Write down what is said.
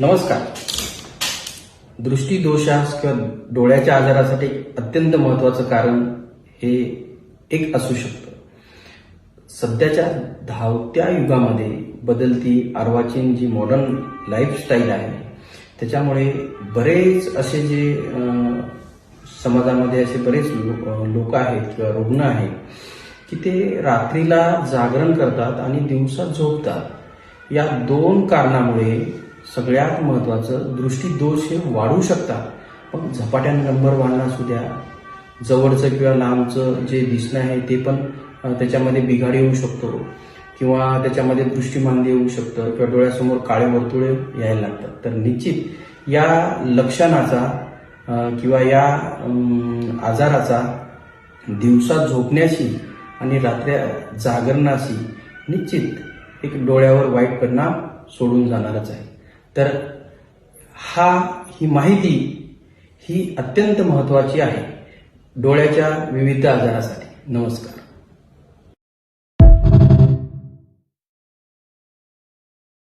नमस्कार. दृष्टीदोषास किंवा डोळ्याच्या आजारासाठी अत्यंत महत्वाचं कारण हे एक असू शकतं. सध्याच्या धावत्या युगामध्ये बदलती अर्वाचीन जी मॉडर्न लाईफस्टाईल आहे त्याच्यामुळे बरेच असे जे समाजामध्ये असे बरेच लोक आहेत किंवा रुग्ण आहेत की ते रात्रीला जागरण करतात आणि दिवसा झोपतात. या दोन कारणामुळे सगळ्यात महत्वाचं दृष्टीदोष हे वाढू शकतात. पण झपाट्याने नंबर वाढणं असू द्या जवळचं किंवा लांबचं जे दिसणं आहे ते पण त्याच्यामध्ये बिघाड येऊ शकतो किंवा त्याच्यामध्ये दृष्टीमांदी येऊ शकतं किंवा डोळ्यासमोर काळे वर्तुळे यायला लागतात. तर निश्चित या लक्षणाचा किंवा या आजाराचा दिवसा झोपण्याशी आणि रात्री जागरणाशी निश्चित एक डोळ्यावर वाईट परिणाम सोडून जाणारच आहे. तर हा ही माहिती ही अत्यंत महत्वाची आहे. डोळ्याच्या विविध आजारासाठी. नमस्कार.